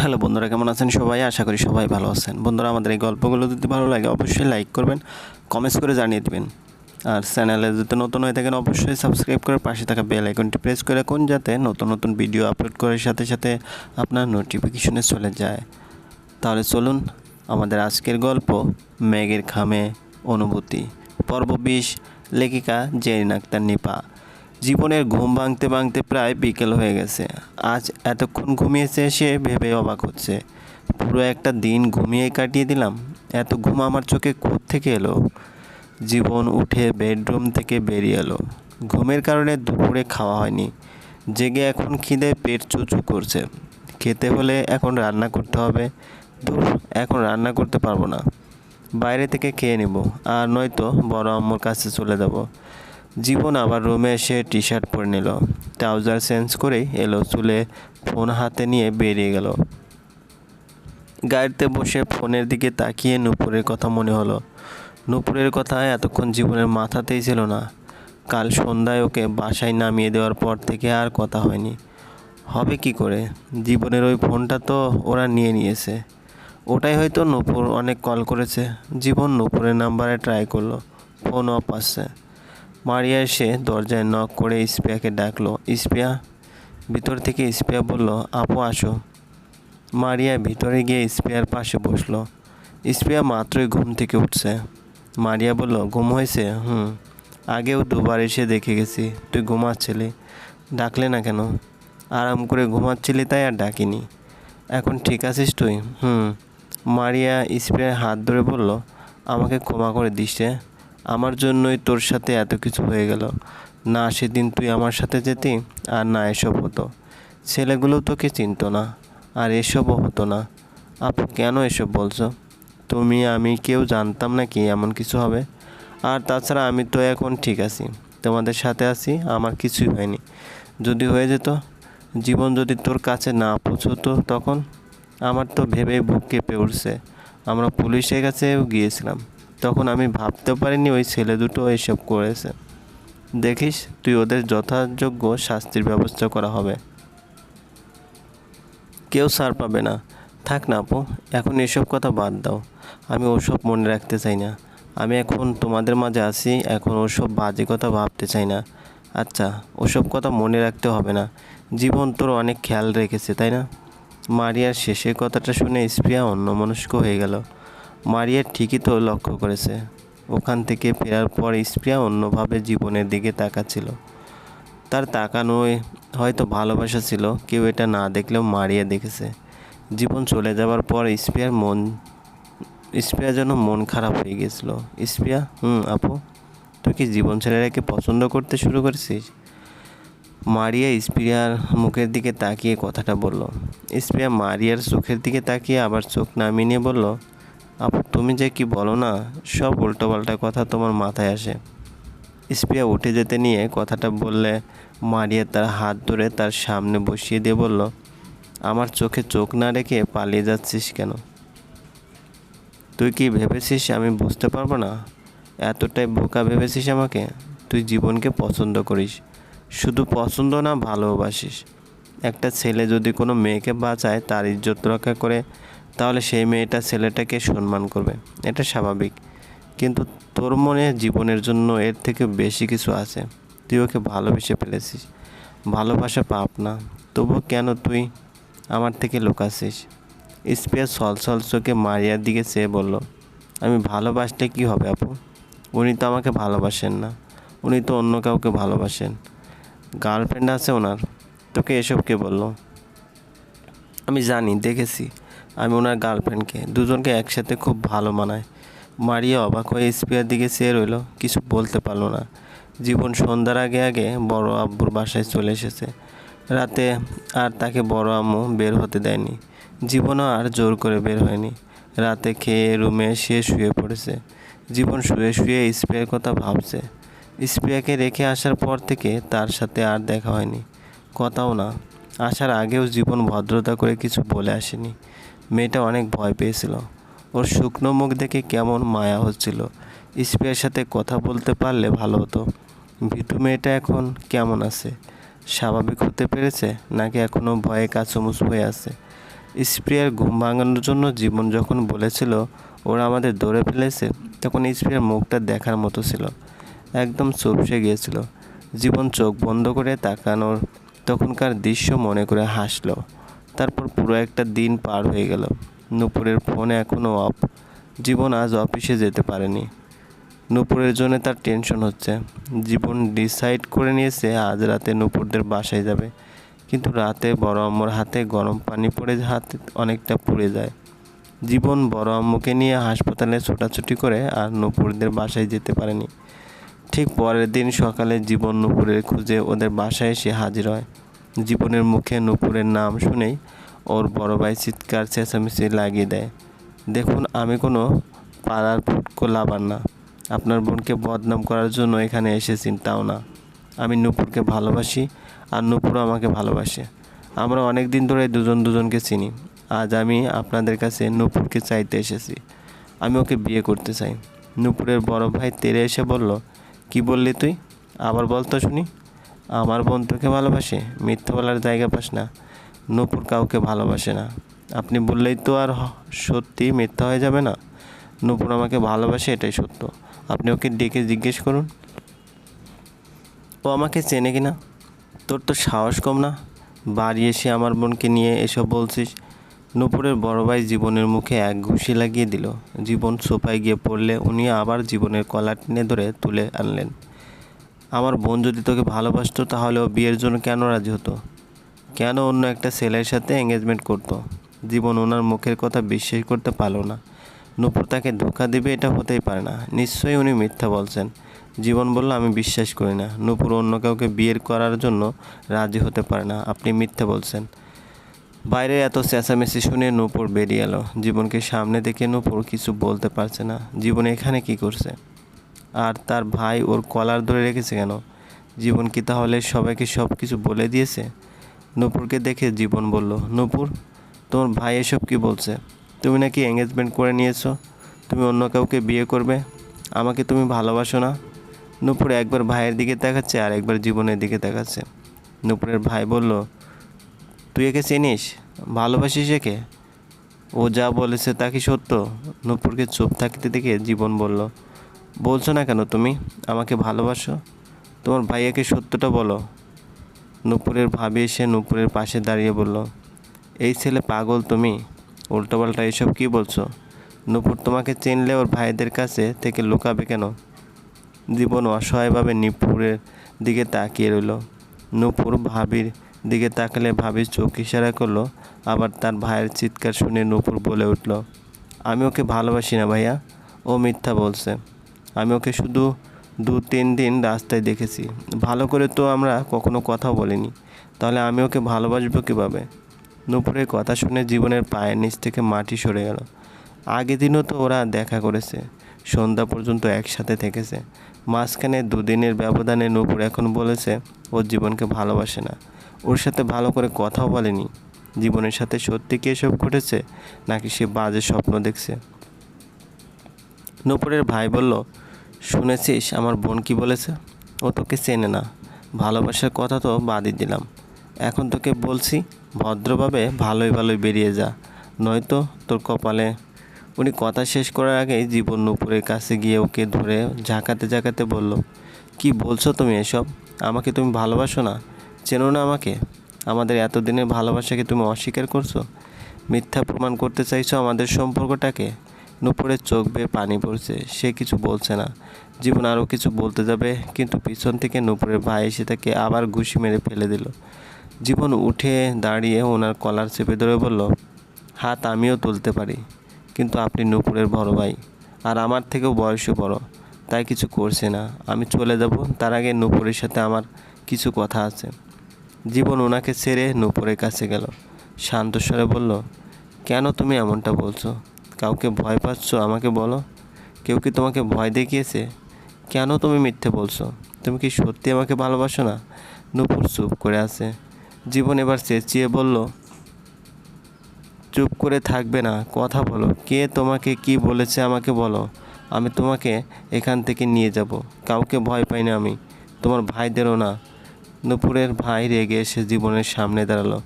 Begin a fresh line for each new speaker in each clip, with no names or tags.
Hello বন্ধুরা, কেমন আছেন সবাই? আশা করি সবাই ভালো আছেন। বন্ধুরা, আমাদের এই গল্পগুলো যদি ভালো লাগে, অবশ্যই লাইক করবেন কমেন্টস করে জানিয়ে দেবেন। আর চ্যানেলে যদি নতুন হয়ে থাকেন, অবশ্যই সাবস্ক্রাইব করে পাশে থাকা বেল আইকনটি প্রেস করে রাখুন, যাতে নতুন নতুন ভিডিও আপলোড করার সাথে সাথে আপনার নোটিফিকেশনে চলে যায়। তাহলে চলুন, আমাদের আজকের গল্প, মেঘের খামে অনুভূতি। পর্ব বিশ, লেখিকা জেরিন আক্তার নিপা। জীবনের ঘুম ভাঙতে ভাঙতে প্রায় বিকেল হয়ে গেছে। আজ এতক্ষণ ঘুমিয়েছে সে ভেবে অবাক হচ্ছে। পুরো একটা দিন ঘুমিয়ে কাটিয়ে দিলাম? এত ঘুম আমার চোখে কোথ থেকে এলো? জীবন উঠে বেডরুম থেকে বেরিয়ে এলো। ঘুমের কারণে দুপুরে খাওয়া হয়নি। জেগে এখন খিদে পেট চুচু করছে। খেতে হলে এখন রান্না করতে হবে। দূর এখন রান্না করতে পারব না। বাইরে থেকে খেয়ে নেব। আর নয়তো বড় আম্মুর কাছে চলে যাব। জীবন আবার রুমে এসে টি শার্ট পরে নিল। ট্রাউজার চেঞ্জ করেই এলো, চুলে ফোন হাতে নিয়ে বেরিয়ে গেল। গাড়িতে বসে ফোনের দিকে তাকিয়ে নূপুরের কথা মনে হলো। নূপুরের কথা এতক্ষণ জীবনের মাথাতেই ছিল না। কাল সন্ধ্যায় ওকে বাসায় নামিয়ে দেওয়ার পর থেকে আর কথা হয়নি। হবে কি করে? জীবনের ওই ফোনটা তো ওরা নিয়ে নিয়েছে। ওটাই হয়তো নূপুর অনেক কল করেছে। জীবন নূপুরের নাম্বারে ট্রাই করল। ফোন অফ আসছে মারিয়া এসে দরজায় নক করে স্পিয়াকে ডাকলো। স্পিয়া ভিতর থেকে স্পিয়া বলল, আপু, আসো। মারিয়া ভিতরে গিয়ে স্পিয়ার পাশে বসল। স্পিয়া মাত্রই ঘুম থেকে উঠছে। মারিয়া বলল, ঘুম হয়েছে? হুম। আগেও দুবার এসে দেখে গেছি। তুই ঘুমাচ্ছিলি? ডাকলে না কেন? আরাম করে ঘুমাচ্ছিলি তাই আর ডাকিনি। এখন ঠিক আছিস তুই? হুম। মারিয়া স্প্রের হাত ধরে বলল, আমাকে ক্ষমা করে দিস আমার জন্যই তোর সাথে এত কিছু হয়ে গেল। না সেদিন তুই আমার সাথে যেতি, আর না এসব হতো। ছেলেগুলো তোকে চিনতো না, আর এসবও হতো না। আপু, কেন এসব বলছো? তুমি, আমি কেউ জানতাম না কি এমন কিছু হবে। আর তাছাড়া আমি তো এখন ঠিক আছি, তোমাদের সাথে আছি, আমার কিছুই হয়নি। যদি হয়ে যেত, জীবন যদি তোর কাছে না পৌঁছতো তখন, আমার তো ভেবে বুক কেঁপে উঠছে। আমরা পুলিশের কাছেও গিয়েছিলাম। তখন আমি ভাবতে পারিনি ওই ছেলে দুটো এসব করেছে। দেখিস, তুই ওদের যথাযোগ্য শাস্তির ব্যবস্থা করা হবে। কেউ সার পাবে না। থাক না আপু, এখন এসব কথা বাদ দাও। আমি ওসব মনে রাখতে চাই না। আমি এখন তোমাদের মাঝে আছি, এখন ওসব বাজে কথা ভাবতে চাই না। আচ্ছা ওসব কথা মনে রাখতে হবে না। জীবন তোর অনেক খেয়াল রেখেছে, তাই না? মারিয়ার শেষের কথাটা শুনে স্প্রিয়া অন্যমনস্ক হয়ে গেল। মারিয়া ঠিকই তো লক্ষ্য করেছে। ওখান থেকে ফেরার পর স্প্রিয়া অন্যভাবে জীবনের দিকে তাকাচ্ছিল। তার তাকানোয় হয়তো ভালোবাসা ছিল, কেউ এটা না দেখলেও মারিয়া দেখেছে। জীবন চলে যাওয়ার পর স্প্রিয়ার মন, স্প্রিয়া যেন মন খারাপ হয়ে গেছিল। স্প্রিয়া, হুম, আপু, তুই কি জীবন ছেলেরাকে পছন্দ করতে শুরু করেছিস? মারিয়া স্প্রিয়ার মুখের দিকে তাকিয়ে কথাটা বলল। স্প্রিয়া মারিয়ার চোখের দিকে তাকিয়ে আবার চোখ নামিয়ে নিয়ে বলল আপু, তুমি যে কি বলো না, সব উল্টোপাল্টা কথা তোমার মাথায় আসে। স্প্রিয়া উঠে যেতে নিয়ে কথাটা বললে মারিয়া তার হাত ধরে তার সামনে বসিয়ে দিয়ে বলল, আমার চোখে চোখ না রেখে পালিয়ে যাচ্ছিস কেন? তুই কি ভেবেছিস আমি বুঝতে পারব না? এতটাই বোকা ভেবেছিস আমাকে? তুই জীবনকে পছন্দ করিস। শুধু পছন্দ না ভালোবাসিস। একটা ছেলে যদি কোনো মেয়েকে বাঁচায়, তার ইজ্জত রক্ষা করে তাহলে সেই মেয়েটা ছেলেটাকে সম্মান করবে। এটা স্বাভাবিক। কিন্তু তোর মনে জীবনের জন্য এর থেকে বেশি কিছু আছে। তুই ওকে ভালোবেসে ফেলেছিস। ভালোবাসা পাপ না। তবু কেন তুই আমার থেকে লুকাছিস স্পেয়ার সলসল চোখে মারিয়ার দিকে চেয়ে বলল, আমি ভালোবাসলে কি হবে আপু? উনি তো আমাকে ভালোবাসেন না। উনি তো অন্য কাউকে ভালোবাসেন। গার্লফ্রেন্ড আছে ওনার? তোকে এসব কে বলল, আমি জানি, দেখেছি। আমি ওনার গার্লফ্রেন্ডকে দুজনকে একসাথে খুব ভালো মানায়। মারিয়া অবাক হয়ে স্পিয়ার দিকে চেয়ে রইল, কিছু বলতে পারল না। জীবন সন্ধ্যার আগে আগে বড় আব্বুর বাসায় চলে এসেছে। রাতে আর তাকে বড় আম্মু বের হতে দেয়নি। জীবনও আর জোর করে বের হয়নি। রাতে খেয়ে রুমে সে শুয়ে পড়েছে। জীবন শুয়ে শুয়ে স্প্রের কথা ভাবছে। স্প্রিয়াকে রেখে আসার পর থেকে তার সাথে আর দেখা হয়নি। কথাও না। আসার আগেও জীবন ভদ্রতা করে কিছু বলে আসেনি। মেয়েটা অনেক ভয় পেয়েছিল। ওর শুকনো মুখ দেখে কেমন মায়া হচ্ছিল। স্প্রিয়ার সাথে কথা বলতে পারলে ভালো হতো। ভিটু মেয়েটা এখন কেমন আছে? স্বাভাবিক হতে পেরেছে নাকি এখনও ভয়ে কাচুমুচ হয়ে আছে? স্প্রিয়ার ঘুম ভাঙানোর জন্য জীবন যখন বলেছিল ওরা আমাদের ধরে ফেলেছে, তখন স্প্রিয়ার মুখটা দেখার মতো ছিল। একদম চুপসে গিয়েছিল। জীবন চোখ বন্ধ করে তাকানোর তখনকার দৃশ্য মনে করে হাসলো। তারপর পুরো একটা দিন পার হয়ে গেল। নূপুরের ফোন এখনও অফ। জীবন আজ অফিসে যেতে পারেনি। নূপুরের জন্য তার টেনশন হচ্ছে। জীবন ডিসাইড করে নিয়েছে আজ রাতে নূপুরদের বাসায় যাবে। কিন্তু রাতে বড় আম্মুর হাতে গরম পানি পড়ে হাতে অনেকটা পুড়ে যায়। জীবন বড় আম্মুকে নিয়ে হাসপাতালে ছোটাছুটি করে আর নূপুরদের বাসায় যেতে পারেনি। ঠিক পরের দিন সকালে জীবন নূপুরের খুঁজে ওদের বাসায় এসে হাজির হয়। জীবনের মুখে নূপুরের নাম শুনেই ওর বড় ভাই চিৎকার চেঁচামেচি লাগিয়ে দেয়। দেখুন, আমি কোনো পাড়ার ফুটকো লাভার না। আপনার বোনকে বদনাম করার জন্য এখানে এসেছি, তাও না। আমি নূপুরকে ভালোবাসি আর নূপুরও আমাকে ভালোবাসে। আমরা অনেক দিন ধরে দুজন দুজনকে চিনি। আজ আমি আপনাদের কাছে নূপুরকে চাইতে এসেছি। আমি ওকে বিয়ে করতে চাই। নূপুরের বড় ভাই তেরে এসে বলল, কি বললি তুই? আবার বল তো শুনি। আমার বোন তোকে ভালোবাসে? মিথ্যা বলার জায়গা পাস না। নূপুর কাউকে ভালোবাসে না। আপনি বললেই তো আর সত্যি মিথ্যা হয়ে যাবে না। নূপুর আমাকে ভালোবাসে, এটাই সত্য। আপনি ওকে ডেকে জিজ্ঞেস করুন। ও আমাকে চেনে কি না তোর তো সাহস কম না। বাড়ি এসে আমার বোনকে নিয়ে এসব বলছিস। নূপুরের বড় ভাই জীবনের মুখে এক ঘুষি লাগিয়ে দিল। জীবন সোফায় গিয়ে পড়লে উনি আবার জীবনের কলা টেনে ধরে তুলে আনলেন। আমার বোন যদি তোকে ভালোবাসতো, তাহলে ও বিয়ের জন্য কেন রাজি হতো? কেন অন্য একটা ছেলের সাথে এঙ্গেজমেন্ট করতো? জীবন ওনার মুখের কথা বিশ্বাস করতে পারল না। নূপুর তাকে ধোকা দিবে এটা হতেই পারে না। নিশ্চয়ই উনি মিথ্যা বলছেন। জীবন বলল, আমি বিশ্বাস করি না। নূপুর অন্য কাউকে বিয়ের করার জন্য রাজি হতে পারে না। আপনি মিথ্যা বলছেন। বাইরে এত চেঁচামেচি শুনে নূপুর বেরিয়ে এলো। জীবনকে সামনে দেখে নূপুর কিছু বলতে পারছে না। জীবন এখানে কি করছে? আর তার ভাই ওর কলার ধরে রেখেছে কেন? জীবন কি তাহলে সবাইকে সব কিছু বলে দিয়েছে? নূপুরকে দেখে জীবন বলল, নূপুর, তোমার ভাই এসব কি বলছে? তুমি নাকি এঙ্গেজমেন্ট করে নিয়েছো? তুমি অন্য কাউকে বিয়ে করবে? আমাকে তুমি ভালোবাসো না? নূপুর একবার ভাইয়ের দিকে তাকাচ্ছে আর একবার জীবনের দিকে তাকাচ্ছে। নূপুরের ভাই বলল, তুই একে চিনিস? ভালোবাসিস একে? ও যা বলেছে তা কি সত্য? নূপুরকে চুপ থাকতে দেখে জীবন বলল বলছো না কেন তুমি? আমাকে ভালোবাসো? তোমার ভাইয়াকে সত্যটা বলো। নূপুরের ভাবি এসে নূপুরের পাশে দাঁড়িয়ে বলল, এই ছেলে পাগল তুমি? উল্টোপাল্টা এসব কী বলছো? নূপুর তোমাকে চিনলে ওর ভাইদের কাছে থেকে লুকাবে কেন? জীবন অসহায়ভাবে নূপুরের দিকে তাকিয়ে রইল। নূপুর ভাবির দিকে তাকালে ভাবি চোখ ইশারা করল, আবার তার ভাইয়ের চিৎকার শুনে নূপুর বলে উঠল, আমি ওকে ভালোবাসি না ভাইয়া। ও মিথ্যা বলছে। আমি ওকে শুধু দু, তিন দিন রাস্তায় দেখেছি। ভালো করে তো আমরা কখনো কথা বলিনি। তাহলে আমি ওকে ভালোবাসবো কীভাবে? নূপুরের কথা শুনে জীবনের পায়ের নিচ থেকে মাটি সরে গেল। আগের দিনও তো ওরা দেখা করেছে। সন্ধ্যা পর্যন্ত একসাথে থেকেছে। মাঝখানে দুদিনের ব্যবধানে নূপুর এখন বলেছে, ওর জীবনকে ভালোবাসে না। ওর সাথে ভালো করে কথাও বলেনি। জীবনের সাথে সত্যি কি এসব ঘটেছে? নাকি সে বাজে স্বপ্ন দেখছে? নূপুরের ভাই বলল শুনেছিস, আমার বোন কি বলেছে? ও তোকে চেনে না। ভালোবাসার কথা তো বাদই দিলাম। এখন তোকে বলছি, ভদ্রভাবে ভালোই ভালোই বেরিয়ে যা। নয়তো তোর কপালে। উনি কথা শেষ করার আগেই জীবন নূপুরের কাছে গিয়ে ওকে ধরে ঝাঁকাতে ঝাঁকাতে বলল, কি বলছো তুমি এসব? আমাকে তুমি ভালোবাসো না? চেনো না আমাকে? আমাদের এতদিনের ভালোবাসাকে তুমি অস্বীকার করছ? মিথ্যা প্রমাণ করতে চাইছো আমাদের সম্পর্কটাকে? নূপুরের চোখ বেয়ে পানি পড়ছে, সে কিছু বলছে না। জীবন আরও কিছু বলতে যাবে, কিন্তু পিছন থেকে নূপুরের ভাই এসে তাকে আবার ঘুষি মেরে ফেলে দিল। জীবন উঠে দাঁড়িয়ে ওনার কলার চেপে ধরে বলল, হাত আমিও তুলতে পারি, কিন্তু আপনি নূপুরের বড় ভাই, আর আমার থেকেও বয়সও বড়, তাই কিছু করছে না। আমি চলে যাব, তার আগে নূপুরের সাথে আমার কিছু কথা আছে। জীবন ওনাকে ছেড়ে নূপুরের কাছে গেল। শান্ত স্বরে বলল, কেন তুমি এমনটা বলছো? কাউকে ভয় পাচ্ছ, আমাকে বলো। কেউ কি তোমাকে ভয় দেখিয়েছে? কেন তুমি মিথ্যে বলছো? তুমি কি সত্যি আমাকে ভালোবাসো না? নূপুর চুপ করে আছে। জীবন এবার চেঁচিয়ে বলল, চুপ করে থাকবে না, কথা বলো। কে তোমাকে কি বলেছে আমাকে বলো। আমি তোমাকে এখান থেকে নিয়ে যাব। কাউকে ভয় পাই না আমি। তোমার ভাইদেরও না। নূপুরের ভাই রেগে এসে জীবনের সামনে দাঁড়াল।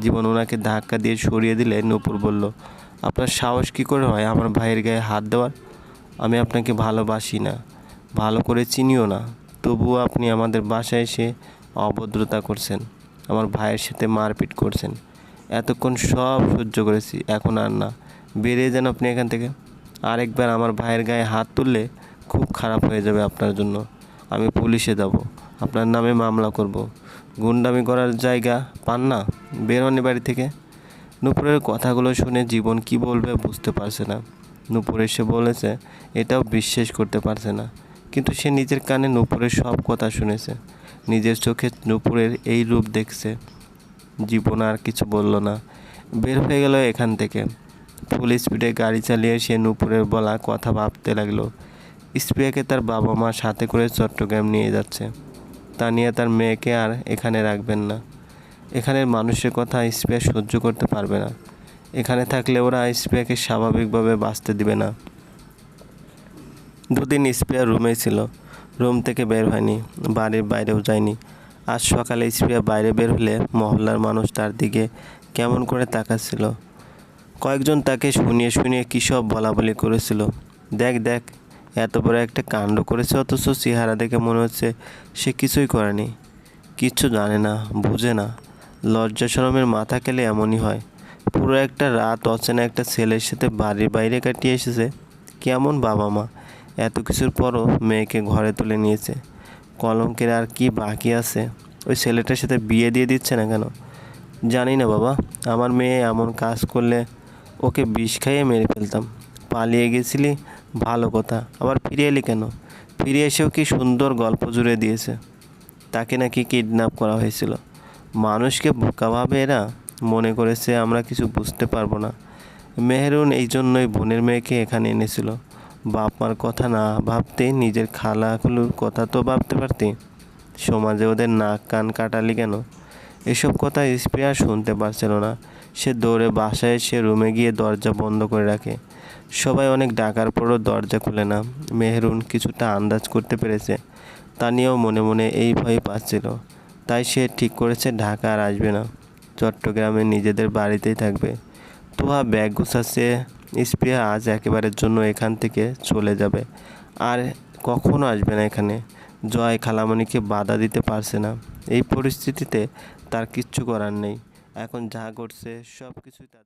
জীবন ওনাকে ধাক্কা দিয়ে সরিয়ে দিলে নূপুর বলল আপনার সাহস কী করে হয়? আমার ভাইয়ের গায়ে হাত দেওয়ার? আমি আপনাকে ভালোবাসি না। ভালো করে চিনিও না। তবুও আপনি আমাদের বাসায় এসে অভদ্রতা করছেন। আমার ভাইয়ের সাথে মারপিট করছেন। এতক্ষণ সব সহ্য করেছি। এখন আর না। বেরিয়ে যান আপনি এখান থেকে। আরেকবার আমার ভাইয়ের গায়ে হাত তুললে খুব খারাপ হয়ে যাবে আপনার জন্য। আমি পুলিশে যাব। আপনার নামে মামলা করব। গুন্ডামি করার জায়গা পান না? বেরোনি বাড়ি থেকে। নূপুরের কথাগুলো শুনে জীবন কি বলবে বুঝতে পারছে না। নূপুর এসে বলেছে, এটাও বিশ্বাস করতে পারছে না। কিন্তু সে নিজের কানে নূপুরের সব কথা শুনেছে। নিজের চোখে নূপুরের এই রূপ দেখছে। জীবন আর কিছু বলল না। বের হয়ে গেল এখান থেকে। ফুল স্পিডে গাড়ি চালিয়ে সে নূপুরের বলা কথা ভাবতে লাগল। স্প্রিয়াকে তার বাবা মা সাথে করে চট্টগ্রাম নিয়ে যাচ্ছে। তা নিয়ে তার মেয়েকে আর এখানে রাখবেন না। এখানের মানুষের কথা স্প্রিয়া সহ্য করতে পারবে না। এখানে থাকলে ওরা স্প্রিয়াকে স্বাভাবিকভাবে বাঁচতে দিবে না। দুদিন স্প্রিয়া রুমেই ছিল। রুম থেকে বের হয়নি, বাড়ির বাইরেও যায়নি। আজ সকালে স্প্রিয়া বাইরে বের হলে মহল্লার মানুষ তার দিকে কেমন করে তাকাচ্ছিল। কয়েকজন তাকে শুনিয়ে শুনিয়ে কী সব বলা বলি করেছিল। দেখ দেখ, এত বড় একটা কাণ্ড করেছে, অথচ চেহারা দেখে মনে হচ্ছে সে কিছুই করেনি। কিচ্ছু জানে না, বুঝে না। লজ্জা শরমের মাথা খেলে এমনই হয়। পুরো একটা রাত অচেনা একটা ছেলের সাথে বাড়ির বাইরে কাটিয়ে এসেছে। কেমন বাবা মা। এত কিছুর পরও মেয়েকে ঘরে তুলে নিয়েছে। কলঙ্কের আর কি বাকি আছে? ওই ছেলেটার সাথে বিয়ে দিয়ে দিচ্ছে না কেন? জানি না বাবা। আমার মেয়ে এমন কাজ করলে ওকে বিষ খাইয়ে মেরে ফেলতাম। পালিয়ে গেছিলি? ভালো কথা। আবার ফিরে এলি কেন? ফিরে এসেও কি সুন্দর গল্প জুড়ে দিয়েছে। তাকে নাকি কিডন্যাপ করা হয়েছিল। মানুষকে বোকা ভাবে এরা? মনে করেছে আমরা কিছু বুঝতে পারব না। মেহরুন এই জন্যই বোনের মেয়েকে এখানে এনেছিল। বাপ মার কথা না ভাবতে নিজের খালাখুলুর কথা তো ভাবতে পারতি। সমাজে ওদের নাক কান কাটালি কেন? এসব কথা স্প্রিয়া শুনতে পারছিল না। সে দৌড়ে বাসায় এসে রুমে গিয়ে দরজা বন্ধ করে রাখে। সবাই অনেক ডাকার পরও দরজা খুলে না। মেহরুন কিছুটা আন্দাজ করতে পেরেছে। তা নিয়েও মনে মনে এই ভয় পাচ্ছিল। তাই সে ঠিক করেছে, ঢাকা আর আসবে না। চট্টগ্রামে নিজেদের বাড়িতেই থাকবে। তোহা ব্যাগ গুছাচ্ছে স্প্রিয়া আজ একেবারের জন্য এখান থেকে চলে যাবে। আর কখনো আসবে না এখানে। জয় খালামণিকে বাধা দিতে পারছে না। এই পরিস্থিতিতে তার কিচ্ছু করার নেই। এখন যা ঘটছে সব কিছুই তাদের